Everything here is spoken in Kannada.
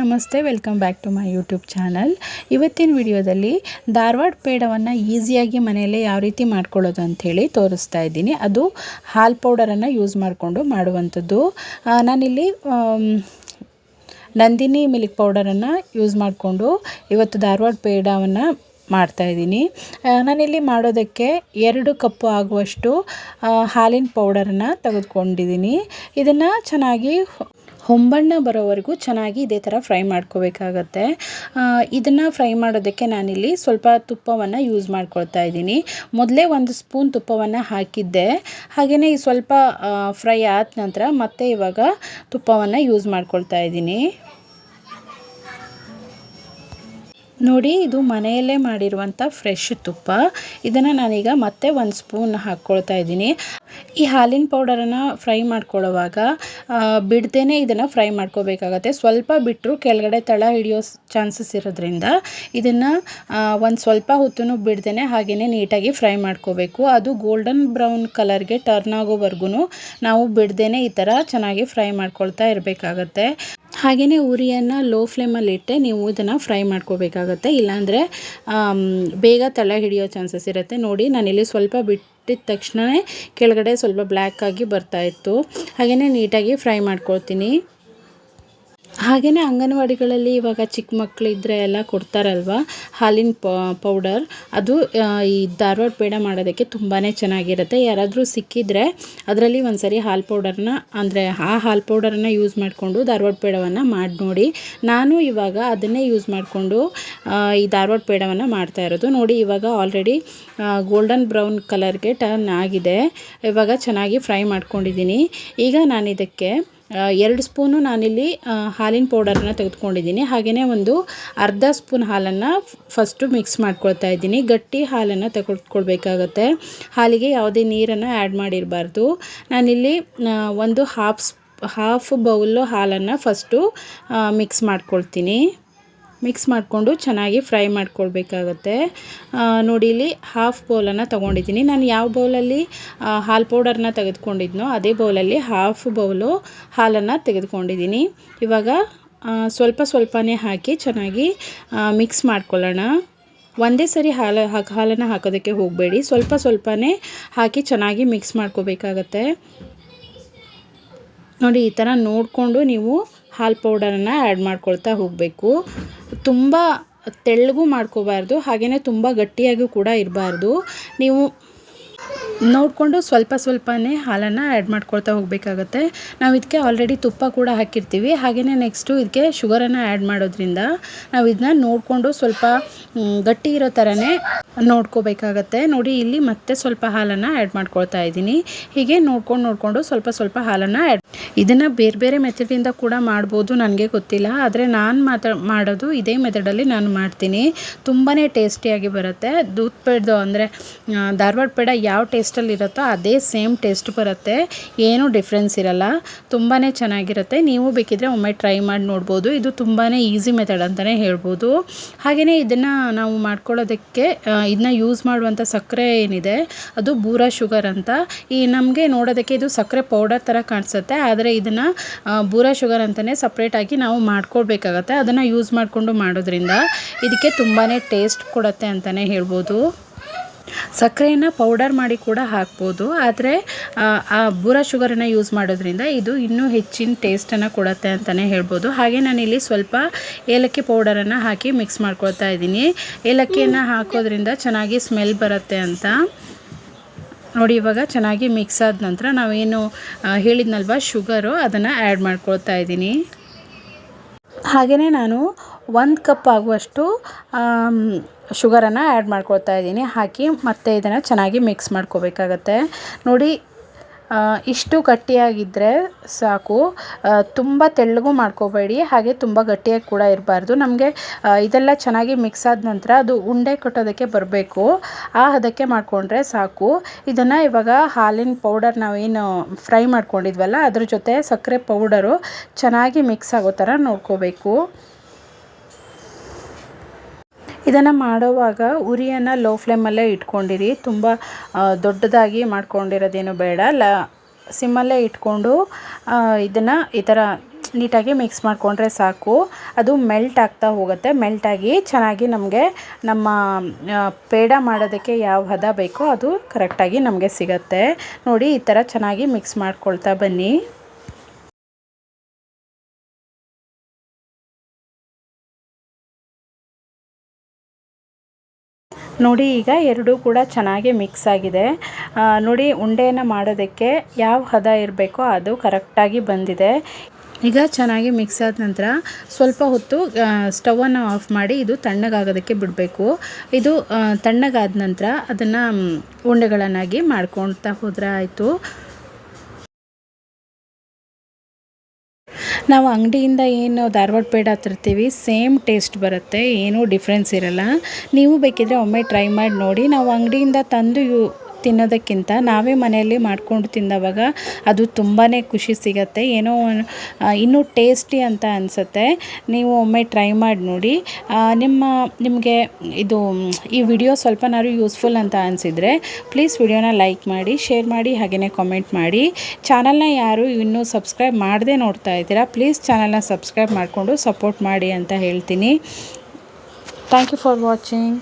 ನಮಸ್ತೆ welcome back to my YouTube channel ಇವತ್ತಿನ ವಿಡಿಯೋದಲ್ಲಿ ಧಾರವಾಡ ಪೇಡವನ್ನು ಈಸಿಯಾಗಿ ಮನೆಯಲ್ಲೇ ಯಾವ ರೀತಿ ಮಾಡ್ಕೊಳ್ಳೋದು ಅಂಥೇಳಿ ತೋರಿಸ್ತಾ ಇದ್ದೀನಿ. ಅದು ಹಾಲು ಪೌಡರನ್ನು ಯೂಸ್ ಮಾಡಿಕೊಂಡು ಮಾಡುವಂಥದ್ದು. ನಾನಿಲ್ಲಿ ನಂದಿನಿ ಮಿಲ್ಕ್ ಪೌಡರನ್ನು ಯೂಸ್ ಮಾಡಿಕೊಂಡು ಇವತ್ತು ಧಾರವಾಡ ಪೇಡವನ್ನು ಮಾಡ್ತಾಯಿದ್ದೀನಿ ನಾನಿಲ್ಲಿ ಮಾಡೋದಕ್ಕೆ ಎರಡು ಕಪ್ಪು ಆಗುವಷ್ಟು ಹಾಲಿನ ಪೌಡರನ್ನು ತೆಗೆದುಕೊಂಡಿದ್ದೀನಿ. ಇದನ್ನು ಚೆನ್ನಾಗಿ ಹೊಂಬಣ್ಣ ಬರೋವರೆಗೂ ಚೆನ್ನಾಗಿ ಇದೇ ಥರ ಫ್ರೈ ಮಾಡ್ಕೋಬೇಕಾಗತ್ತೆ. ಇದನ್ನು ಫ್ರೈ ಮಾಡೋದಕ್ಕೆ ನಾನಿಲ್ಲಿ ಸ್ವಲ್ಪ ತುಪ್ಪವನ್ನು ಯೂಸ್ ಮಾಡ್ಕೊಳ್ತಾ ಇದ್ದೀನಿ. ಮೊದಲೇ ಒಂದು ಸ್ಪೂನ್ ತುಪ್ಪವನ್ನು ಹಾಕಿದ್ದೆ. ಹಾಗೆಯೇ ಸ್ವಲ್ಪ ಫ್ರೈ ಆದ ನಂತರ ಮತ್ತೆ ಇವಾಗ ತುಪ್ಪವನ್ನು ಯೂಸ್ ಮಾಡ್ಕೊಳ್ತಾ ಇದ್ದೀನಿ. ನೋಡಿ, ಇದು ಮನೆಯಲ್ಲೇ ಮಾಡಿರುವಂಥ ಫ್ರೆಶ್ ತುಪ್ಪ. ಇದನ್ನು ನಾನೀಗ ಮತ್ತೆ ಒಂದು ಸ್ಪೂನ್ ಹಾಕ್ಕೊಳ್ತಾ ಇದ್ದೀನಿ. ಈ ಹಾಲಿನ ಪೌಡರನ್ನು ಫ್ರೈ ಮಾಡ್ಕೊಳ್ಳೋವಾಗ ಬಿಡ್ದೇ ಇದನ್ನು ಫ್ರೈ ಮಾಡ್ಕೋಬೇಕಾಗತ್ತೆ. ಸ್ವಲ್ಪ ಬಿಟ್ಟರು ಕೆಳಗಡೆ ತಳ ಹಿಡಿಯೋ ಚಾನ್ಸಸ್ ಇರೋದ್ರಿಂದ ಇದನ್ನು ಒಂದು ಸ್ವಲ್ಪ ಹೊತ್ತು ಬಿಡ್ದೇ ಹಾಗೆಯೇ ನೀಟಾಗಿ ಫ್ರೈ ಮಾಡ್ಕೋಬೇಕು. ಅದು ಗೋಲ್ಡನ್ ಬ್ರೌನ್ ಕಲರ್ಗೆ ಟರ್ನ್ ಆಗೋವರೆಗೂ ನಾವು ಬಿಡ್ದೇ ಈ ಥರ ಚೆನ್ನಾಗಿ ಫ್ರೈ ಮಾಡ್ಕೊಳ್ತಾ ಇರಬೇಕಾಗತ್ತೆ. ಹಾಗೆಯೇ ಉರಿಯನ್ನು ಲೋ ಫ್ಲೇಮಲ್ಲಿ ಇಟ್ಟೆ ನೀವು ಇದನ್ನು ಫ್ರೈ ಮಾಡ್ಕೋಬೇಕಾಗತ್ತೆ. ಇಲ್ಲಾಂದರೆ ಬೇಗ ತಳ ಹಿಡಿಯೋ ಚಾನ್ಸಸ್ ಇರುತ್ತೆ. ನೋಡಿ, ನಾನಿಲ್ಲಿ ಸ್ವಲ್ಪ ಬಿಟ್ಟಿದ ತಕ್ಷಣವೇ ಕೆಳಗಡೆ ಸ್ವಲ್ಪ ಬ್ಲ್ಯಾಕ್ ಆಗಿ ಬರ್ತಾಯಿತ್ತು ಹಾಗೆಯೇ ನೀಟಾಗಿ ಫ್ರೈ ಮಾಡ್ಕೊಳ್ತೀನಿ. ಹಾಗೆಯೇ ಅಂಗನವಾಡಿಗಳಲ್ಲಿ ಇವಾಗ ಚಿಕ್ಕ ಮಕ್ಕಳಿದ್ರೆ ಎಲ್ಲ ಕೊಡ್ತಾರಲ್ವ? ಹಾಲಿನ ಪೌಡರ್. ಅದು ಈ ಧಾರವಾಡ ಪೇಡ ಮಾಡೋದಕ್ಕೆ ತುಂಬಾ ಚೆನ್ನಾಗಿರುತ್ತೆ. ಯಾರಾದರೂ ಸಿಕ್ಕಿದ್ರೆ ಅದರಲ್ಲಿ ಒಂದು ಸರಿ ಹಾಲು ಪೌಡರ್ನ, ಅಂದರೆ ಆ ಹಾಲು ಪೌಡರನ್ನು ಯೂಸ್ ಮಾಡಿಕೊಂಡು ಧಾರವಾಡ ಪೇಡವನ್ನು ಮಾಡಿ ನೋಡಿ. ನಾನು ಇವಾಗ ಅದನ್ನೇ ಯೂಸ್ ಮಾಡಿಕೊಂಡು ಈ ಧಾರವಾಡ ಪೇಡವನ್ನು ಮಾಡ್ತಾ ಇರೋದು. ನೋಡಿ, ಇವಾಗ ಆಲ್ರೆಡಿ ಗೋಲ್ಡನ್ ಬ್ರೌನ್ ಕಲರ್ಗೆ ಟರ್ನ್ ಆಗಿದೆ. ಇವಾಗ ಚೆನ್ನಾಗಿ ಫ್ರೈ ಮಾಡ್ಕೊಂಡಿದ್ದೀನಿ. ಈಗ ನಾನು ಇದಕ್ಕೆ ಎರಡು ಸ್ಪೂನು ನಾನಿಲ್ಲಿ ಹಾಲಿನ ಪೌಡರನ್ನ ತೆಗೆದುಕೊಂಡಿದ್ದೀನಿ. ಹಾಗೆಯೇ ಒಂದು ಅರ್ಧ ಸ್ಪೂನ್ ಹಾಲನ್ನು ಫಸ್ಟು ಮಿಕ್ಸ್ ಮಾಡ್ಕೊಳ್ತಾ ಇದ್ದೀನಿ. ಗಟ್ಟಿ ಹಾಲನ್ನು ತೆಗೆದುಕೊಳ್ಬೇಕಾಗತ್ತೆ. ಹಾಲಿಗೆ ಯಾವುದೇ ನೀರನ್ನು ಆ್ಯಡ್ ಮಾಡಿರಬಾರ್ದು. ನಾನಿಲ್ಲಿ ಒಂದು ಹಾಫ್ ಸ್ಪ್ ಹಾಫ್ ಬೌಲು ಹಾಲನ್ನು ಫಸ್ಟು ಮಿಕ್ಸ್ ಮಾಡ್ಕೊಳ್ತೀನಿ. ಮಿಕ್ಸ್ ಮಾಡಿಕೊಂಡು ಚೆನ್ನಾಗಿ ಫ್ರೈ ಮಾಡ್ಕೊಳ್ಬೇಕಾಗತ್ತೆ. ನೋಡಿ ಇಲ್ಲಿ ಹಾಫ್ ಬೌಲನ್ನು ತೊಗೊಂಡಿದ್ದೀನಿ. ನಾನು ಯಾವ ಬೌಲಲ್ಲಿ ಹಾಲು ಪೌಡರ್ನ ತೆಗೆದುಕೊಂಡಿದ್ನೋ ಅದೇ ಬೌಲಲ್ಲಿ ಹಾಫ್ ಬೌಲು ಹಾಲನ್ನು ತೆಗೆದುಕೊಂಡಿದ್ದೀನಿ. ಇವಾಗ ಸ್ವಲ್ಪ ಸ್ವಲ್ಪನೇ ಹಾಕಿ ಚೆನ್ನಾಗಿ ಮಿಕ್ಸ್ ಮಾಡ್ಕೊಳ್ಳೋಣ. ಒಂದೇ ಸರಿ ಹಾಲು, ಹಾಕಿ, ಹಾಲನ್ನು ಹಾಕೋದಕ್ಕೆ ಹೋಗಬೇಡಿ. ಸ್ವಲ್ಪ ಸ್ವಲ್ಪನೇ ಹಾಕಿ ಚೆನ್ನಾಗಿ ಮಿಕ್ಸ್ ಮಾಡ್ಕೋಬೇಕಾಗತ್ತೆ. ನೋಡಿ ಈ ಥರ ನೋಡಿಕೊಂಡು ನೀವು ಹಾಲು ಪೌಡರನ್ನು ಆ್ಯಡ್ ಮಾಡ್ಕೊಳ್ತಾ ಹೋಗಬೇಕು. ತುಂಬ ತೆಳ್ಳಗೂ ಮಾಡ್ಕೋಬಾರ್ದು ಹಾಗೆಯೇ ತುಂಬ ಗಟ್ಟಿಯಾಗೂ ಕೂಡ ಇರಬಾರ್ದು. ನೀವು ನೋಡಿಕೊಂಡು ಸ್ವಲ್ಪ ಸ್ವಲ್ಪನೇ ಹಾಲನ್ನು ಆ್ಯಡ್ ಮಾಡ್ಕೊಳ್ತಾ ಹೋಗಬೇಕಾಗತ್ತೆ. ನಾವು ಇದಕ್ಕೆ ಆಲ್ರೆಡಿ ತುಪ್ಪ ಕೂಡ ಹಾಕಿರ್ತೀವಿ. ಹಾಗೆಯೇ ನೆಕ್ಸ್ಟು ಇದಕ್ಕೆ ಶುಗರನ್ನು ಆ್ಯಡ್ ಮಾಡೋದ್ರಿಂದ ನಾವು ಇದನ್ನ ನೋಡಿಕೊಂಡು ಸ್ವಲ್ಪ ಗಟ್ಟಿ ಇರೋ ಥರನೇ ನೋಡ್ಕೋಬೇಕಾಗತ್ತೆ. ನೋಡಿ, ಇಲ್ಲಿ ಮತ್ತೆ ಸ್ವಲ್ಪ ಹಾಲನ್ನು ಆ್ಯಡ್ ಮಾಡ್ಕೊಳ್ತಾ ಇದ್ದೀನಿ. ಹೀಗೆ ನೋಡ್ಕೊಂಡು ನೋಡಿಕೊಂಡು ಸ್ವಲ್ಪ ಸ್ವಲ್ಪ ಹಾಲನ್ನು ಆ್ಯಡ್ ಇದನ್ನು ಬೇರೆ ಬೇರೆ ಮೆಥಡಿಂದ ಕೂಡ ಮಾಡ್ಬೋದು ನನಗೆ ಗೊತ್ತಿಲ್ಲ. ಆದರೆ ನಾನು ಮಾತಾ ಮಾಡೋದು ಇದೇ ಮೆಥಡಲ್ಲಿ ನಾನು ಮಾಡ್ತೀನಿ. ತುಂಬಾ ಟೇಸ್ಟಿಯಾಗಿ ಬರುತ್ತೆ. ದೂದ್ ಪೇಡ್ದು ಅಂದರೆ ಧಾರವಾಡ ಪೇಡ ಯಾವ ಟೇಸ್ಟಲ್ಲಿ ಇರುತ್ತೋ ಅದೇ ಸೇಮ್ ಟೇಸ್ಟ್ ಬರುತ್ತೆ. ಏನೂ ಡಿಫ್ರೆನ್ಸ್ ಇರಲ್ಲ. ತುಂಬಾ ಚೆನ್ನಾಗಿರುತ್ತೆ. ನೀವು ಬೇಕಿದ್ರೆ ಒಮ್ಮೆ ಟ್ರೈ ಮಾಡಿ ನೋಡ್ಬೋದು. ಇದು ತುಂಬಾ ಈಸಿ ಮೆಥಡ್ ಅಂತಲೇ ಹೇಳ್ಬೋದು. ಹಾಗೆಯೇ ಇದನ್ನು ನಾವು ಮಾಡ್ಕೊಳ್ಳೋದಕ್ಕೆ ಇದನ್ನ ಯೂಸ್ ಮಾಡುವಂಥ ಸಕ್ಕರೆ ಏನಿದೆ, ಅದು ಬೂರಾ ಶುಗರ್ ಅಂತ. ಈ ನಮಗೆ ನೋಡೋದಕ್ಕೆ ಇದು ಸಕ್ಕರೆ ಪೌಡರ್ ಥರ ಕಾಣಿಸುತ್ತೆ. ಆದರೆ ಇದನ್ನು ಬೂರಾ ಶುಗರ್ ಅಂತಲೇ ಸಪ್ರೇಟಾಗಿ ನಾವು ಮಾಡ್ಕೊಳ್ಬೇಕಾಗತ್ತೆ. ಅದನ್ನು ಯೂಸ್ ಮಾಡಿಕೊಂಡು ಮಾಡೋದ್ರಿಂದ ಇದಕ್ಕೆ ತುಂಬಾ ಟೇಸ್ಟ್ ಕೊಡುತ್ತೆ ಅಂತಲೇ ಹೇಳ್ಬೋದು. ಸಕ್ಕರೆಯನ್ನು ಪೌಡರ್ ಮಾಡಿ ಕೂಡ ಹಾಕ್ಬೋದು. ಆದರೆ ಆ, ಬೂರ ಶುಗರನ್ನು ಯೂಸ್ ಮಾಡೋದ್ರಿಂದ ಇದು ಇನ್ನೂ ಹೆಚ್ಚಿನ ಟೇಸ್ಟನ್ನು ಕೊಡುತ್ತೆ ಅಂತಲೇ ಹೇಳ್ಬೋದು. ಹಾಗೆ ನಾನಿಲ್ಲಿ ಸ್ವಲ್ಪ ಏಲಕ್ಕಿ ಪೌಡರನ್ನು ಹಾಕಿ ಮಿಕ್ಸ್ ಮಾಡ್ಕೊಳ್ತಾ ಇದ್ದೀನಿ. ಏಲಕ್ಕಿಯನ್ನು ಹಾಕೋದ್ರಿಂದ ಚೆನ್ನಾಗಿ ಸ್ಮೆಲ್ ಬರುತ್ತೆ ಅಂತ. ನೋಡಿ ಇವಾಗ ಚೆನ್ನಾಗಿ ಮಿಕ್ಸ್ ಆದ ನಂತರ ನಾವೇನು ಹೇಳಿದ್ನಲ್ವ ಶುಗರು ಅದನ್ನು ಆ್ಯಡ್ ಮಾಡ್ಕೊಳ್ತಾ ಇದ್ದೀನಿ. ಹಾಗೆಯೇ ನಾನು ಒಂದು ಕಪ್ ಆಗುವಷ್ಟು ಶುಗರನ್ನು ಆ್ಯಡ್ ಮಾಡ್ಕೊಳ್ತಾ ಇದ್ದೀನಿ. ಹಾಕಿ ಮತ್ತೆ ಇದನ್ನು ಚೆನ್ನಾಗಿ ಮಿಕ್ಸ್ ಮಾಡ್ಕೊಬೇಕಾಗತ್ತೆ. ನೋಡಿ ಇಷ್ಟು ಗಟ್ಟಿಯಾಗಿದ್ದರೆ ಸಾಕು. ತುಂಬ ತೆಳ್ಳಗೂ ಮಾಡ್ಕೋಬೇಡಿ. ಹಾಗೆ ತುಂಬ ಗಟ್ಟಿಯಾಗಿ ಕೂಡ ಇರಬಾರ್ದು. ನಮಗೆ ಇದೆಲ್ಲ ಚೆನ್ನಾಗಿ ಮಿಕ್ಸ್ ಆದ ನಂತರ ಅದು ಉಂಡೆ ಕಟ್ಟೋದಕ್ಕೆ ಬರಬೇಕು. ಆ ಹದಕ್ಕೆ ಮಾಡಿಕೊಂಡ್ರೆ ಸಾಕು. ಇದನ್ನು ಇವಾಗ ಹಾಲಿನ ಪೌಡರ್ ನಾವೇನು ಫ್ರೈ ಮಾಡ್ಕೊಂಡಿದ್ವಲ್ಲ, ಅದ್ರ ಜೊತೆ ಸಕ್ಕರೆ ಪೌಡರು ಚೆನ್ನಾಗಿ ಮಿಕ್ಸ್ ಆಗೋ ಥರ ನೋಡ್ಕೋಬೇಕು. ಇದನ್ನು ಮಾಡೋವಾಗ ಉರಿಯನ್ನು ಲೋ ಫ್ಲೇಮಲ್ಲೇ ಇಟ್ಕೊಂಡಿರಿ. ತುಂಬ ದೊಡ್ಡದಾಗಿ ಮಾಡ್ಕೊಂಡಿರೋದೇನು ಬೇಡ. ಲ ಸಿಮ್ಮಲ್ಲೇ ಇಟ್ಕೊಂಡು ಇದನ್ನು ಈ ಥರ ನೀಟಾಗಿ ಮಿಕ್ಸ್ ಮಾಡಿಕೊಂಡ್ರೆ ಸಾಕು. ಅದು ಮೆಲ್ಟ್ ಆಗ್ತಾ ಹೋಗುತ್ತೆ. ಮೆಲ್ಟಾಗಿ ಚೆನ್ನಾಗಿ ನಮಗೆ ನಮ್ಮ ಪೇಡ ಮಾಡೋದಕ್ಕೆ ಯಾವ ಹದ ಬೇಕೋ ಅದು ಕರೆಕ್ಟಾಗಿ ನಮಗೆ ಸಿಗತ್ತೆ. ನೋಡಿ ಈ ಥರ ಚೆನ್ನಾಗಿ ಮಿಕ್ಸ್ ಮಾಡ್ಕೊಳ್ತಾ ಬನ್ನಿ. ನೋಡಿ ಈಗ ಎರಡೂ ಕೂಡ ಚೆನ್ನಾಗಿ ಮಿಕ್ಸ್ ಆಗಿದೆ. ನೋಡಿ ಉಂಡೆಯನ್ನು ಮಾಡೋದಕ್ಕೆ ಯಾವ ಹದ ಇರಬೇಕೋ ಅದು ಕರೆಕ್ಟಾಗಿ ಬಂದಿದೆ. ಈಗ ಚೆನ್ನಾಗಿ ಮಿಕ್ಸ್ ಆದ ನಂತರ ಸ್ವಲ್ಪ ಹೊತ್ತು ಸ್ಟವನ್ನು ಆಫ್ ಮಾಡಿ ಇದು ತಣ್ಣಗಾಗೋದಕ್ಕೆ ಬಿಡಬೇಕು. ಇದು ತಣ್ಣಗಾದ ನಂತರ ಅದನ್ನು, ಉಂಡೆಗಳನ್ನಾಗಿ ಮಾಡ್ಕೊತಾ ಹೋದ್ರೆ ಆಯಿತು. ನಾವು ಅಂಗಡಿಯಿಂದ ಏನು ಧಾರವಾಡ ಪೇಡ ತರ್ತೀವಿ, ಸೇಮ್ ಟೇಸ್ಟ್ ಬರುತ್ತೆ, ಏನೂ ಡಿಫ್ರೆನ್ಸ್ ಇರಲ್ಲ. ನೀವು ಬೇಕಿದ್ದರೆ ಒಮ್ಮೆ ಟ್ರೈ ಮಾಡಿ ನೋಡಿ. ನಾವು ಅಂಗಡಿಯಿಂದ ತಂದು ಯು ತಿನ್ನೋದಕ್ಕಿಂತ ನಾವೇ ಮನೆಯಲ್ಲಿ ಮಾಡ್ಕೊಂಡು ತಿಂದವಾಗ ಅದು ತುಂಬಾ ಖುಷಿ ಸಿಗತ್ತೆ. ಏನೋ ಇನ್ನೂ ಟೇಸ್ಟಿ ಅಂತ ಅನಿಸುತ್ತೆ. ನೀವು ಒಮ್ಮೆ ಟ್ರೈ ಮಾಡಿ ನೋಡಿ. ನಿಮ್ಮ, ನಿಮಗೆ ಇದು, ಈ ವಿಡಿಯೋ ಸ್ವಲ್ಪನಾದ್ರು ಯೂಸ್ಫುಲ್ ಅಂತ ಅನಿಸಿದರೆ ಪ್ಲೀಸ್ ವಿಡಿಯೋನ ಲೈಕ್ ಮಾಡಿ, ಶೇರ್ ಮಾಡಿ ಹಾಗೆಯೇ ಕಾಮೆಂಟ್ ಮಾಡಿ. ಚಾನಲ್ನ ಯಾರು ಇನ್ನೂ ಸಬ್ಸ್ಕ್ರೈಬ್ ಮಾಡದೆ ನೋಡ್ತಾ ಇದ್ದೀರಾ, ಪ್ಲೀಸ್ ಚಾನಲ್ನ ಸಬ್ಸ್ಕ್ರೈಬ್ ಮಾಡಿಕೊಂಡು ಸಪೋರ್ಟ್ ಮಾಡಿ ಅಂತ ಹೇಳ್ತೀನಿ. Thank you for watching.